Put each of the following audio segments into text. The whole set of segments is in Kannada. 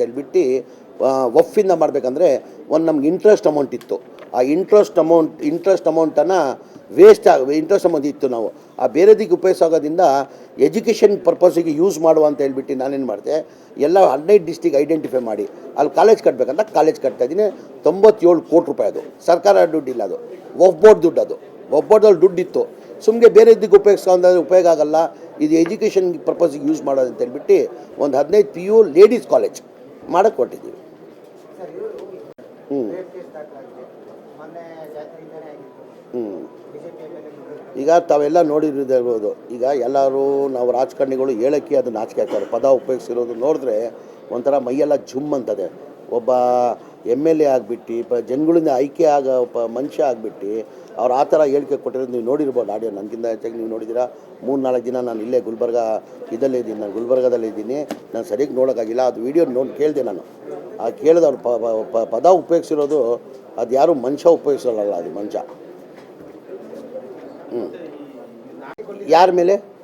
ಹೇಳ್ಬಿಟ್ಟು ಒಫ್ಫಿಂದ ಮಾಡಬೇಕಂದ್ರೆ ಒಂದು ನಮ್ಗೆ ಇಂಟ್ರೆಸ್ಟ್ ಅಮೌಂಟ್ ಇತ್ತು. ಆ ಇಂಟ್ರೆಸ್ಟ್ ಅಮೌಂಟ್ ಇಂಟ್ರೆಸ್ಟ್ ಅಮೌಂಟನ್ನು ವೇಸ್ಟ್ ಆಗ ಇಂಟ್ರೆಸ್ಟ್ ಅಮೌಂಟ್ ಇತ್ತು ನಾವು. ಆ ಬೇರೆದಿಕ್ಕೆ ಉಪಯೋಗ ಆಗೋದ್ರಿಂದ ಎಜುಕೇಷನ್ ಪರ್ಪಸಿಗೆ ಯೂಸ್ ಮಾಡುವ ಅಂತ ಹೇಳ್ಬಿಟ್ಟು ನಾನೇನು ಮಾಡಿದೆ, ಎಲ್ಲ ಹದಿನೈದು ಡಿಸ್ಟಿಕ್ ಐಡೆಂಟಿಫೈ ಮಾಡಿ. ಅಲ್ಲಿ ಕಾಲೇಜ್ ಕಟ್ಟಬೇಕಂತ ಕಾಲೇಜ್ ಕಟ್ತಾ ಇದ್ದೀನಿ. ತೊಂಬತ್ತೇಳು ಕೋಟಿ ರೂಪಾಯಿ ಅದು. ಸರ್ಕಾರ ದುಡ್ಡಿಲ್ಲ ಅದು. ವಫ್ ಬೋರ್ಡ್ ದುಡ್ಡು ಅದು. ಒಬ್ಬೋರ್ಡಲ್ಲಿ ದುಡ್ಡು ಇತ್ತು ಸುಮ್ಮನೆ ಬೇರೆ ಇದಕ್ಕೆ ಉಪಯೋಗಿಸ್ಕೊಂಡ್ರೆ ಉಪಯೋಗ ಆಗಲ್ಲ. ಇದು ಎಜುಕೇಷನ್ ಪರ್ಪಸಿಗೆ ಯೂಸ್ ಮಾಡೋದು ಅಂತ ಹೇಳ್ಬಿಟ್ಟು ಒಂದು ಹದಿನೈದು ಪಿ ಯು ಲೇಡೀಸ್ ಕಾಲೇಜ್ ಮಾಡಕ್ಕೆ ಕೊಟ್ಟಿದ್ದೀವಿ ಹ್ಞೂ ಹ್ಞೂ ಈಗ ತಾವೆಲ್ಲ ನೋಡಿರ್ಬೋದು ಈಗ ಎಲ್ಲರೂ ನಾವು ರಾಜಕಾರಣಿಗಳು ಹೇಳಕ್ಕೆ ಅದನ್ನು ನಾಚಿಕೆ ಹಾಕ್ತಾರೆ ಪದ ಉಪಯೋಗಿಸಿರೋದು ನೋಡಿದ್ರೆ ಒಂಥರ ಮೈಯೆಲ್ಲ ಜುಮ್ ಅಂತದೆ. ಒಬ್ಬ ಎಂ ಎಲ್ ಎ ಆಗಿಬಿಟ್ಟು, ಪ ಜನಗಳಿಂದ ಆಯ್ಕೆ ಆಗ ಪ ಮನುಷ್ಯ ಆಗಿಬಿಟ್ಟು, ಅವ್ರು ಆ ಥರ ಹೇಳಿಕೆ ಕೊಟ್ಟಿರೋದು ನೀವು ನೋಡಿರ್ಬೋದು ಆಡಿಯೋ. ನನಗಿಂತ ಹೆಚ್ಚಾಗಿ ನೀವು ನೋಡಿದ್ದೀರಾ, ಮೂರು ನಾಲ್ಕು ದಿನ ನಾನು ಇಲ್ಲೇ ಗುಲ್ಬರ್ಗ ಇದಲ್ಲೇ ಇದ್ದೀನಿ, ನಾನು ಗುಲ್ಬರ್ಗದಲ್ಲೇ ಇದ್ದೀನಿ, ನಾನು ಸರಿಯಾಗಿ ನೋಡೋಕ್ಕಾಗಿಲ್ಲ, ಅದು ವಿಡಿಯೋ ನೋಡಿ ಕೇಳಿದೆ ನಾನು. ಆ ಕೇಳಿದೆ ಅವ್ರು ಪ- ಪದ ಉಪಯೋಗಿಸಿರೋದು, ಅದು ಯಾರು ಮನುಷ್ಯ ಉಪಯೋಗಿಸಲ್ಲ ಅದು ಮನುಷ್ಯ. ಹ್ಞೂ ಯಾರ ಮೇಲೆ?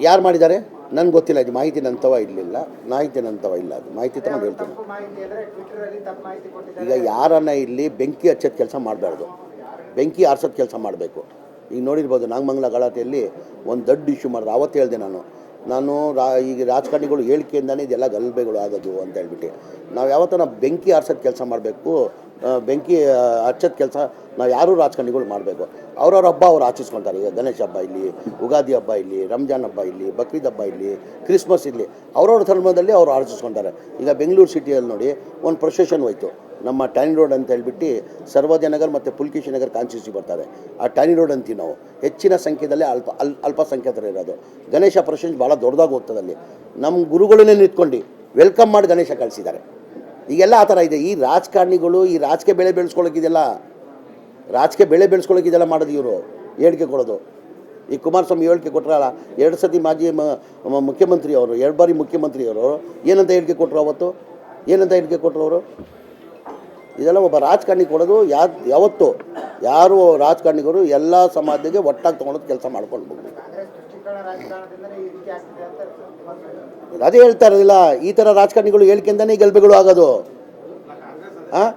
ಯಾರು ಮಾಡಿದ್ದಾರೆ? ನನಗೆ ಗೊತ್ತಿಲ್ಲ ಇದು ಮಾಹಿತಿ ನಂತವ ಇರಲಿಲ್ಲ ಮಾಹಿತಿ ನಂತವ ಇಲ್ಲ ಅದು. ಮಾಹಿತಿ ತಗೊಂಡು ಹೇಳ್ತೀನಿ. ಈಗ ಯಾರನ್ನ ಇಲ್ಲಿ ಬೆಂಕಿ ಹಚ್ಚೋದು ಕೆಲಸ ಮಾಡಬಾರ್ದು. ಬೆಂಕಿ ಆರ್ಸೋದು ಕೆಲಸ ಮಾಡಬೇಕು. ಈಗ ನೋಡಿರ್ಬೋದು ನಾಗಮಂಗಲ ಗಲಾಟೆಯಲ್ಲಿ ಒಂದು ದೊಡ್ಡ ಇಶ್ಯೂ ಮಾಡಿದ್ರು ಅವತ್ತು ಹೇಳಿದೆ ನಾನು. ನಾನು ರಾ ಈಗ ರಾಜಕಾರಣಿಗಳು ಹೇಳಿಕೆಯಿಂದನೇ ಇದೆಲ್ಲ ಗಲಭೆಗಳು ಆಗೋದು ಅಂತ ಹೇಳ್ಬಿಟ್ಟು. ನಾವು ಯಾವತ್ತೂ ಬೆಂಕಿ ಆರ್ಸೋದು ಕೆಲಸ ಮಾಡಬೇಕು ಬೆಂಕಿ ಹಚ್ಚದ ಕೆಲಸ ನಾವು ಯಾರೂ ರಾಜಕಾರಣಿಗಳು ಮಾಡಬೇಕು. ಅವ್ರವ್ರ ಹಬ್ಬ ಅವ್ರು ಆಚರಿಸ್ಕೊತಾರೆ. ಈಗ ಗಣೇಶ ಹಬ್ಬ ಇಲ್ಲಿ, ಉಗಾದಿ ಹಬ್ಬ ಇಲ್ಲಿ, ರಂಜಾನ್ ಹಬ್ಬ ಇಲ್ಲಿ, ಬಕ್ರೀದ್ ಹಬ್ಬ ಇಲ್ಲಿ, ಕ್ರಿಸ್ಮಸ್ ಇಲ್ಲಿ. ಅವ್ರವ್ರ ಧರ್ಮದಲ್ಲಿ ಅವ್ರು ಆಚರಿಸ್ಕೊಂತಾರೆ. ಈಗ ಬೆಂಗಳೂರು ಸಿಟಿಯಲ್ಲಿ ನೋಡಿ ಒಂದು ಪ್ರೊಸೆಷನ್ ಹೋಯ್ತು. ನಮ್ಮ ಟ್ಯಾನಿ ರೋಡ್ ಅಂತ ಹೇಳ್ಬಿಟ್ಟು ಸರ್ವೋದಯ ನಗರ್ ಮತ್ತು ಪುಲ್ಕೇಶಿ ನಗರ್ ಕಾನ್ಸ್ಟಿಟ್ಯೂನ್ಸಿ ಬರ್ತಾರೆ. ಆ ಟ್ಯಾನಿ ರೋಡ್ ಅಂತೀವಿ ನಾವು. ಹೆಚ್ಚಿನ ಸಂಖ್ಯೆದಲ್ಲಿ ಅಲ್ಪ, ಅಲ್ ಅಲ್ಪಸಂಖ್ಯಾತರು ಇರೋದು. ಗಣೇಶ ಪ್ರೊಸೆಷನ್ ಭಾಳ ದೊಡ್ಡದಾಗಿ ಹೋಗ್ತದಲ್ಲಿ ನಮ್ಮ ಗುರುಗಳನ್ನೇ ನಿಂತ್ಕೊಂಡು ವೆಲ್ಕಮ್ ಮಾಡಿ ಗಣೇಶ ಕಳಿಸಿದ್ದಾರೆ. ಈಗೆಲ್ಲ ಆ ಥರ ಇದೆ. ಈ ರಾಜಕಾರಣಿಗಳು ಈ ರಾಜಕೀಯ ಬೆಳೆ ಬೆಳೆಸ್ಕೊಳ್ಳೋಕ್ಕಿದೆಲ್ಲ ರಾಜಕೀಯ ಬೆಳೆ ಬೆಳೆಸ್ಕೊಳ್ಳೋಕ್ಕಿದೆಲ್ಲ ಮಾಡೋದು ಇವರು. ಹೇಳಿಕೆ ಕೊಡೋದು. ಈ ಕುಮಾರಸ್ವಾಮಿ ಹೇಳಿಕೆ ಕೊಟ್ಟರಲ್ಲ ಎರಡು ಸತಿ ಮಾಜಿ ಮುಖ್ಯಮಂತ್ರಿ ಅವರು, ಎರಡು ಬಾರಿ ಮುಖ್ಯಮಂತ್ರಿ ಅವರು ಏನಂತ ಹೇಳಿಕೆ ಕೊಟ್ಟರು ಅವತ್ತು? ಏನಂತ ಹೇಳಿಕೆ ಕೊಟ್ಟರು ಅವರು? ಇದೆಲ್ಲ ಒಬ್ಬ ರಾಜಕಾರಣಿ ಕೊಡೋದು ಯಾ ಯಾವತ್ತು? ಯಾರು ರಾಜಕಾರಣಿಗಳು ಎಲ್ಲ ಸಮಾಜಕ್ಕೆ ಒಟ್ಟಾಗಿ ತೊಗೊಳೋದು ಕೆಲಸ ಮಾಡ್ಕೊಂಡು ಹೋಗ್ಬೇಕು ಅದೇ ಹೇಳ್ತಾ ಇರೋದಿಲ್ಲ, ಈ ಥರ ರಾಜಕಾರಣಿಗಳು ಹೇಳಿಕೆಯಿಂದನೇ ಗಲಭೆಗಳು ಆಗೋದು. ಹಾಂ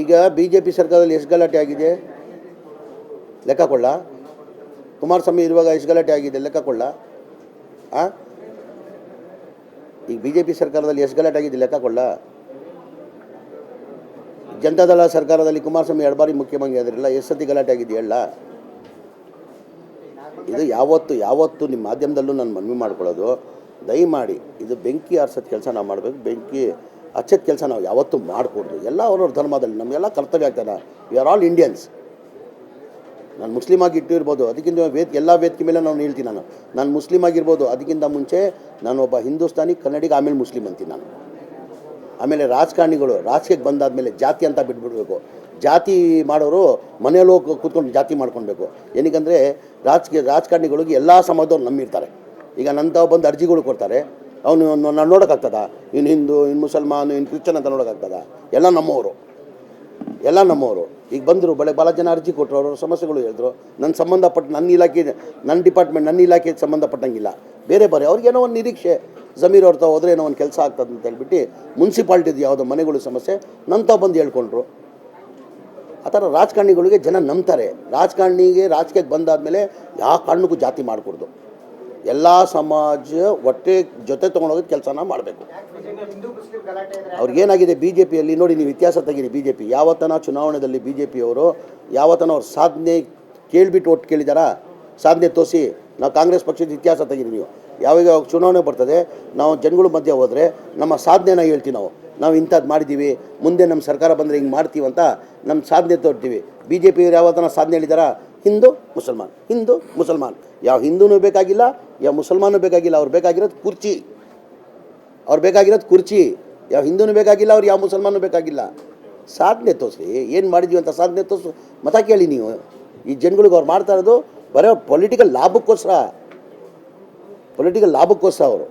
ಈಗ ಬಿ ಜೆ ಪಿ ಸರ್ಕಾರದಲ್ಲಿ ಎಷ್ಟು ಗಲಾಟೆ ಆಗಿದೆ. ಲೆಕ್ಕ ಕೊಳ್ಳ ಕುಮಾರಸ್ವಾಮಿ ಇರುವಾಗ ಎಷ್ಟು ಗಲಾಟೆ ಆಗಿದೆ, ಲೆಕ್ಕ ಕೊಳ್ಳ ಆ? ಈಗ ಬಿ ಜೆ ಪಿ ಸರ್ಕಾರದಲ್ಲಿ ಎಷ್ಟು ಗಲಾಟೆ ಆಗಿದೆ, ಲೆಕ್ಕ ಕೊಳ್ಳ ಜನತಾದಳ ಸರ್ಕಾರದಲ್ಲಿ ಕುಮಾರಸ್ವಾಮಿ ಎರಡು ಬಾರಿ ಮುಖ್ಯಮಂತ್ರಿ ಆದ್ರಲ್ಲ, ಎಷ್ಟು ಸತಿ ಗಲಾಟೆ ಆಗಿದೆ ಹೇಳ ಇದು ಯಾವತ್ತು ಯಾವತ್ತು ನಿಮ್ಮ ಮಾಧ್ಯಮದಲ್ಲೂ ನಾನು ಮನವಿ ಮಾಡ್ಕೊಳ್ಳೋದು, ದಯಮಾಡಿ ಇದು ಬೆಂಕಿ ಆರ್ಸೋದು ಕೆಲಸ ನಾವು ಮಾಡಬೇಕು, ಬೆಂಕಿ ಹಚ್ಚೋದು ಕೆಲಸ ನಾವು ಯಾವತ್ತೂ ಮಾಡಿಕೊಡ್ದು. ಎಲ್ಲ ಅವ್ರವ್ರ ಧರ್ಮದಲ್ಲಿ ನಮಗೆಲ್ಲ ಕರ್ತವ್ಯ ಆಗ್ತದೆ. ವಿ ಆರ್ ಆಲ್ ಇಂಡಿಯನ್ಸ್ ನಾನು ಮುಸ್ಲಿಮ್ ಆಗಿ ಇಟ್ಟಿರ್ಬೋದು, ಅದಕ್ಕಿಂತ ವೇದ, ಎಲ್ಲ ವೇದಿಕೆ ಮೇಲೆ ನಾನು ಹೇಳ್ತೀನಿ ನಾನು. ನಾನು ಮುಸ್ಲಿಮ್ ಆಗಿರ್ಬೋದು, ಅದಕ್ಕಿಂತ ಮುಂಚೆ ನಾನು ಒಬ್ಬ ಹಿಂದೂಸ್ತಾನಿ ಕನ್ನಡಿಗ, ಆಮೇಲೆ ಮುಸ್ಲಿಮ್ ಅಂತೀನಿ ನಾನು. ಆಮೇಲೆ ರಾಜಕಾರಣಿಗಳು, ರಾಜಕೀಯಕ್ಕೆ ಬಂದಾದ್ಮೇಲೆ ಜಾತಿ ಅಂತ ಬಿಟ್ಬಿಡ್ಬೇಕು. ಜಾತಿ ಮಾಡೋರು ಮನೆಯಲ್ಲಿ ಹೋಗಿ ಕೂತ್ಕೊಂಡು ಜಾತಿ ಮಾಡ್ಕೊಳ್ಬೇಕು. ಏನಕ್ಕಂದರೆ ರಾಜಕೀಯ, ರಾಜಕಾರಣಿಗಳಿಗೆ ಎಲ್ಲ ಸಮಾಜದವ್ರು ನಂಬಿರ್ತಾರೆ ಈಗ ನಂತ ಬಂದು ಅರ್ಜಿಗಳು ಕೊಡ್ತಾರೆ. ಅವನು ನಾನು ನೋಡೋಕ್ಕಾಗ್ತದ? ಇನ್ನು ಹಿಂದೂ ಇನ್ನು ಮುಸಲ್ಮಾನು ಇನ್ನು ಕ್ರಿಶ್ಚನ್ ಅಂತ ನೋಡೋಕ್ಕಾಗ್ತದ? ಎಲ್ಲ ನಮ್ಮವರು. ಎಲ್ಲ ನಮ್ಮವರು. ಈಗ ಬಂದರು, ಬಳೆ ಭಾಳ ಜನ ಅರ್ಜಿ ಕೊಟ್ಟರು ಅವರು ಸಮಸ್ಯೆಗಳು ಹೇಳಿದ್ರು. ನನ್ನ ಸಂಬಂಧಪಟ್ಟ ನನ್ನ ಇಲಾಖೆ ನನ್ನ ಡಿಪಾರ್ಟ್ಮೆಂಟ್ ನನ್ನ ಇಲಾಖೆಗೆ ಸಂಬಂಧಪಟ್ಟಂಗಿಲ್ಲ. ಬೇರೆ ಬೇರೆ, ಅವ್ರಿಗೆ ಏನೋ ಒಂದು ನಿರೀಕ್ಷೆ. ಜಮೀರ್ ಅವ್ರ ತಗೋದ್ರೆ ಏನೋ ಒಂದು ಕೆಲಸ ಆಗ್ತದೆ ಅಂತ ಹೇಳ್ಬಿಟ್ಟು ಮುನ್ಸಿಪಾಲ್ಟಿದು ಯಾವುದೋ ಮನೆಗಳು ಸಮಸ್ಯೆ ತಾವು ಬಂದು ಹೇಳ್ಕೊಂಡ್ರು. ಆ ಥರ ರಾಜಕಾರಣಿಗಳಿಗೆ ಜನ ನಂಬ್ತಾರೆ. ರಾಜಕಾರಣಿಗೆ ರಾಜಕೀಯಕ್ಕೆ ಬಂದಾದಮೇಲೆ ಯಾವ ಕಾರಣಕ್ಕೂ ಜಾತಿ ಮಾಡಿಕೊಡ್ದು. ಎಲ್ಲ ಸಮಾಜ ಒಟ್ಟೆ ಜೊತೆ ತೊಗೊಂಡೋಗೋದು ಕೆಲಸನ ಮಾಡಬೇಕು. ಅವ್ರಿಗೇನಾಗಿದೆ ಬಿ ಜೆ ಪಿಯಲ್ಲಿ ನೋಡಿ ನೀವು ಇತಿಹಾಸ ತೆಗೀರಿ ಬಿ ಜೆ ಪಿ ಯಾವತ್ತನ ಚುನಾವಣೆಯಲ್ಲಿ ಬಿ ಜೆ ಪಿಯವರು ಯಾವತ್ತನ ಅವ್ರ ಸಾಧನೆ ಕೇಳಿಬಿಟ್ಟು ಒಟ್ಟು ಕೇಳಿದಾರಾ? ಸಾಧನೆ ತೋರಿಸಿ, ನಾವು ಕಾಂಗ್ರೆಸ್ ಪಕ್ಷದ ಇತಿಹಾಸ ತೆಗೀರಿ ನೀವು. ಯಾವಾಗ ಚುನಾವಣೆ ಬರ್ತದೆ, ನಾವು ಜನಗಳ ಮಧ್ಯೆ ಹೋದರೆ ನಮ್ಮ ಸಾಧನೆನ ಹೇಳ್ತೀವಿ ನಾವು. ನಾವು ಇಂಥದ್ದು ಮಾಡಿದ್ದೀವಿ, ಮುಂದೆ ನಮ್ಮ ಸರ್ಕಾರ ಬಂದರೆ ಹಿಂಗೆ ಮಾಡ್ತೀವಿ ಅಂತ ನಮ್ಮ ಸಾಧನೆ ತೋರ್ತೀವಿ. ಬಿ ಜೆ ಪಿಯವ್ರು ಯಾವತ್ತನ ಸಾಧನೆ ಹೇಳಿದಾರ? ಹಿಂದೂ, ಮುಸಲ್ಮಾನ್. ಹಿಂದೂ, ಮುಸಲ್ಮಾನ್. ಯಾವ ಹಿಂದೂನೂ ಬೇಕಾಗಿಲ್ಲ, ಯಾವ ಮುಸಲ್ಮಾನೂ ಬೇಕಾಗಿಲ್ಲ, ಅವ್ರು ಬೇಕಾಗಿರೋದು ಕುರ್ಚಿ. ಅವ್ರು ಬೇಕಾಗಿರೋದು ಕುರ್ಚಿ. ಯಾವ ಹಿಂದೂನು ಬೇಕಾಗಿಲ್ಲ, ಅವ್ರು ಯಾವ ಮುಸಲ್ಮಾನೂ ಬೇಕಾಗಿಲ್ಲ. ಸಾಧನೆ ತೋರಿಸಿ, ಏನು ಮಾಡಿದ್ವಿ ಅಂತ ಸಾಧನೆ ತೋರಿಸು. ಮತ ಕೇಳಿ ನೀವು. ಈ ಜನಗಳಿಗೆ ಅವ್ರು ಮಾಡ್ತಾ ಇರೋದು ಬರೋ ಪೊಲಿಟಿಕಲ್ ಲಾಭಕ್ಕೋಸ್ಕರ. ಪೊಲಿಟಿಕಲ್ ಲಾಭಕ್ಕೋಸ್ಕರ ಅವರು.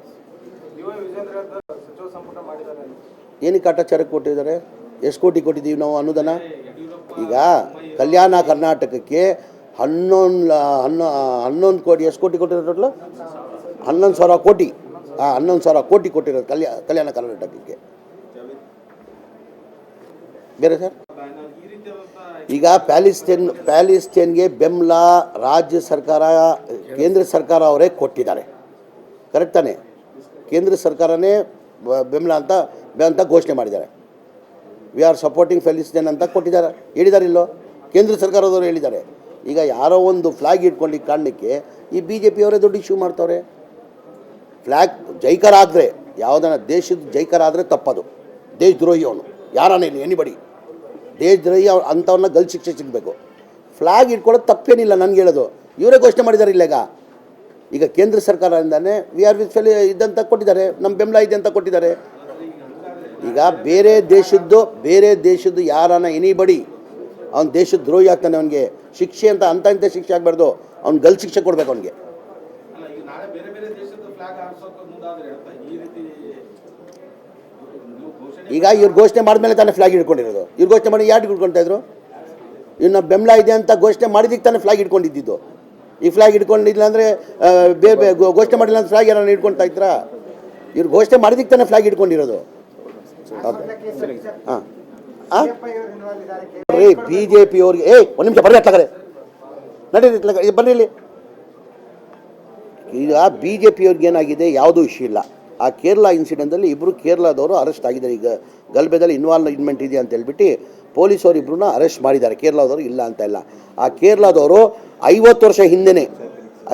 ಏನಕ್ಕೆ ಕಾಟಾಚಾರಕ್ಕೆ ಕೊಟ್ಟಿದ್ದಾರೆ? ಎಷ್ಟು ಕೋಟಿ ಕೊಟ್ಟಿದ್ದೀವಿ ನಾವು ಅನುದಾನ? ಈಗ ಕಲ್ಯಾಣ ಕರ್ನಾಟಕಕ್ಕೆ ಹನ್ನೊಂದು, ಹನ್ನೊ, ಹನ್ನೊಂದು ಕೋಟಿ, ಎಷ್ಟು ಕೋಟಿ ಕೊಟ್ಟಿರೋ ಟೋಟ್ಲು ಹನ್ನೊಂದು ಸಾವಿರ ಕೋಟಿ. ಹಾಂ ಹನ್ನೊಂದು ಸಾವಿರ ಕೋಟಿ ಕೊಟ್ಟಿರೋದು ಕಲ್ಯಾ, ಕಲ್ಯಾಣ ಕರ್ನಾಟಕಕ್ಕೆ. ಬೇರೆ ಸರ್? ಈಗ ಪ್ಯಾಲಿಸ್ಟೇನ್ ಪ್ಯಾಲಿಸ್ಟೇನ್ಗೆ ಬೆಂಬಲ ರಾಜ್ಯ ಸರ್ಕಾರ, ಕೇಂದ್ರ ಸರ್ಕಾರ ಅವರೇ ಕೊಟ್ಟಿದ್ದಾರೆ. ಕರೆಕ್ಟ್ ತಾನೆ? ಕೇಂದ್ರ ಸರ್ಕಾರನೇ ಬೆಂಬಲ ಅಂತ ಅಂತ ಘೋಷಣೆ ಮಾಡಿದ್ದಾರೆ. ವಿ ಆರ್ ಸಪೋರ್ಟಿಂಗ್ ಪ್ಯಾಲಿಸ್ಟೇನ್ ಅಂತ ಕೊಟ್ಟಿದ್ದಾರೆ. ಹೇಳಿದ್ದಾರೆ ಇಲ್ಲೋ? ಕೇಂದ್ರ ಸರ್ಕಾರದವರು ಹೇಳಿದ್ದಾರೆ. ಈಗ ಯಾರೋ ಒಂದು ಫ್ಲಾಗ್ ಇಟ್ಕೊಂಡು ಕಾರಣಕ್ಕೆ ಈ ಬಿ ಜೆ ಪಿಯವರೇ ದೊಡ್ಡ ಇಶ್ಯೂ ಮಾಡ್ತವ್ರೆ. ಫ್ಲ್ಯಾಗ್ ಜೈಕರ ಆದರೆ ಯಾವುದನ್ನ ದೇಶದ ಜೈಕರ ಆದರೆ ತಪ್ಪದು ದೇಶದ್ರೋಹಿ ಅವನು. ಯಾರನ್ನ ಇಲ್ಲಿ? ಎನಿಬಡಿ ದೇಶದ್ರೋಹಿ ಅವ್ರು ಅಂಥವ್ರನ್ನ ಗಲ್ ಶಿಕ್ಷೆ ಸಿಗಬೇಕು. ಫ್ಲ್ಯಾಗ್ ಇಟ್ಕೊಳ್ಳೋದು ತಪ್ಪೇನಿಲ್ಲ ನನಗೆ ಹೇಳೋದು. ಇವರೇ ಘೋಷಣೆ ಮಾಡಿದ್ದಾರೆ ಇಲ್ಲೇಗ? ಈಗ ಕೇಂದ್ರ ಸರ್ಕಾರದಿಂದನೇ ವಿ ಆರ್ ವಿತ್ ಇದ್ದಂತ ಕೊಟ್ಟಿದ್ದಾರೆ. ನಮ್ಮ ಬೆಂಬಲ ಇದೆ ಅಂತ ಕೊಟ್ಟಿದ್ದಾರೆ. ಈಗ ಬೇರೆ ದೇಶದ್ದು ಬೇರೆ ದೇಶದ್ದು ಯಾರನ್ನ ಎನಿಬಡಿ ಅವ್ನ ದೇಶದ ದ್ರೋಹಿ ಆಗ್ತಾನೆ ಅವನಿಗೆ. ಶಿಕ್ಷೆ ಅಂತ ಅಂತ ಇಂಥ ಶಿಕ್ಷೆ ಆಗಬಾರ್ದು. ಅವ್ನು ಗಲ್ ಶಿಕ್ಷೆ ಕೊಡ್ಬೇಕು ಅವನಿಗೆ. ಈಗ ಇವ್ರು ಘೋಷಣೆ ಮಾಡಿದ್ಮೇಲೆ ತಾನೇ ಫ್ಲಾಗ್ ಹಿಡ್ಕೊಂಡಿರೋದು. ಇವ್ರು ಘೋಷಣೆ ಮಾಡಿ ಯಾರು ಹಿಡ್ಕೊಳ್ತಾ ಇದ್ರು? ಇನ್ನು ಬೆಂಬಲ ಇದೆ ಅಂತ ಘೋಷಣೆ ಮಾಡಿದಕ್ಕೆ ತಾನೇ ಫ್ಲಾಗ್ ಹಿಡ್ಕೊಂಡಿದ್ದು. ಈ ಫ್ಲಾಗ್ ಹಿಡ್ಕೊಂಡಿಲ್ಲ ಅಂದರೆ ಬೇರೆ ಘೋಷಣೆ ಮಾಡಿಲ್ಲ ಅಂತ ಫ್ಲಾಗ್ ಯಾರನ್ನ ಹಿಡ್ಕೊಳ್ತಾ ಇದ್ರಾ? ಇವ್ರು ಘೋಷಣೆ ಮಾಡಿದಕ್ಕೆ ತಾನೇ ಫ್ಲಾಗ್ ಹಿಡ್ಕೊಂಡಿರೋದು. ಹಾಂ. ರೀ ಬಿ ಜೆ ಪಿಯವ್ರಿಗೆ ಏ ಒಂದು ನಿಮಿಷ ಬರ್ರಿ ಅಟ್ಲಾಗರೆ ನಡೀರಿ ಇತ್ಲಾಗ ಬರ್ರಿ ಇಲ್ಲಿ. ಈಗ ಬಿ ಜೆ ಪಿಯವ್ರಿಗೆ ಏನಾಗಿದೆ? ಯಾವುದೂ ಇಶ್ಯೂ ಇಲ್ಲ. ಆ ಕೇರಳ ಇನ್ಸಿಡೆಂಟಲ್ಲಿ ಇಬ್ಬರು ಕೇರಳದವರು ಅರೆಸ್ಟ್ ಆಗಿದ್ದಾರೆ. ಈಗ ಗಲ್ಬೆದಲ್ಲಿ ಇನ್ವಾಲ್ವ್ಮೆಂಟ್ ಇದೆ ಅಂತ ಹೇಳ್ಬಿಟ್ಟು ಪೊಲೀಸವರು ಇಬ್ಬರನ್ನ ಅರೆಸ್ಟ್ ಮಾಡಿದ್ದಾರೆ. ಕೇರಳದವರು ಇಲ್ಲ ಅಂತ ಇಲ್ಲ. ಆ ಕೇರಳದವರು ಐವತ್ತು ವರ್ಷ ಹಿಂದೆನೇ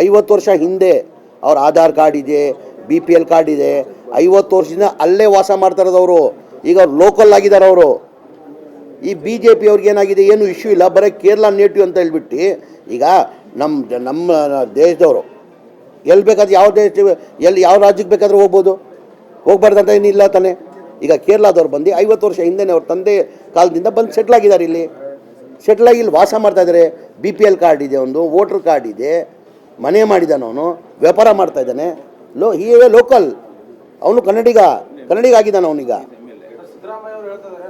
ಐವತ್ತು ವರ್ಷ ಹಿಂದೆ ಅವ್ರ ಆಧಾರ್ ಕಾರ್ಡ್ ಇದೆ ಬಿ ಪಿ ಎಲ್ ಕಾರ್ಡ್ ಇದೆ. ಐವತ್ತು ವರ್ಷದಿಂದ ಅಲ್ಲೇ ವಾಸ ಮಾಡ್ತಾ ಇರೋದವರು. ಈಗ ಅವ್ರು ಲೋಕಲ್ ಆಗಿದ್ದಾರೆ ಅವರು. ಈ ಬಿ ಜೆ ಪಿ ಅವ್ರಿಗೆ ಏನಾಗಿದೆ, ಏನು ಇಶ್ಯೂ ಇಲ್ಲ, ಬರೀ ಕೇರಳ ನೇಟಿವ್ ಅಂತ ಹೇಳ್ಬಿಟ್ಟು, ಈಗ ನಮ್ಮ ನಮ್ಮ ದೇಶದವರು, ಎಲ್ಲಿ ಬೇಕಾದ್ರೆ ಯಾವ ದೇಶ, ಎಲ್ಲಿ ಯಾವ ರಾಜ್ಯಕ್ಕೆ ಬೇಕಾದ್ರೂ ಹೋಗ್ಬೋದು. ಹೋಗ್ಬಾರ್ದಂತ ಏನಿಲ್ಲ ತಾನೆ. ಈಗ ಕೇರಳದವ್ರು ಬಂದು ಐವತ್ತು ವರ್ಷ ಹಿಂದೆನೇ ಅವ್ರ ತಂದೆ ಕಾಲದಿಂದ ಬಂದು ಸೆಟ್ಲ್ ಆಗಿದ್ದಾರೆ ಇಲ್ಲಿ. ಸೆಟ್ಲ್ ಆಗಿ ಇಲ್ಲಿ ವಾಸ ಮಾಡ್ತಾ ಇದ್ದಾರೆ. ಬಿ ಪಿ ಎಲ್ ಕಾರ್ಡ್ ಇದೆ ಒಂದು ವೋಟ್ರ್ ಕಾರ್ಡ್ ಇದೆ, ಮನೆ ಮಾಡಿದ್ದಾನೆ ಅವನು, ವ್ಯಾಪಾರ ಮಾಡ್ತಾ ಇದ್ದಾನೆ. ಲೋ ಹೀ ಲೋಕಲ್ ಅವನು ಕನ್ನಡಿಗ ಕನ್ನಡಿಗ ಆಗಿದ್ದಾನೆ ಅವನೀಗ. entrar a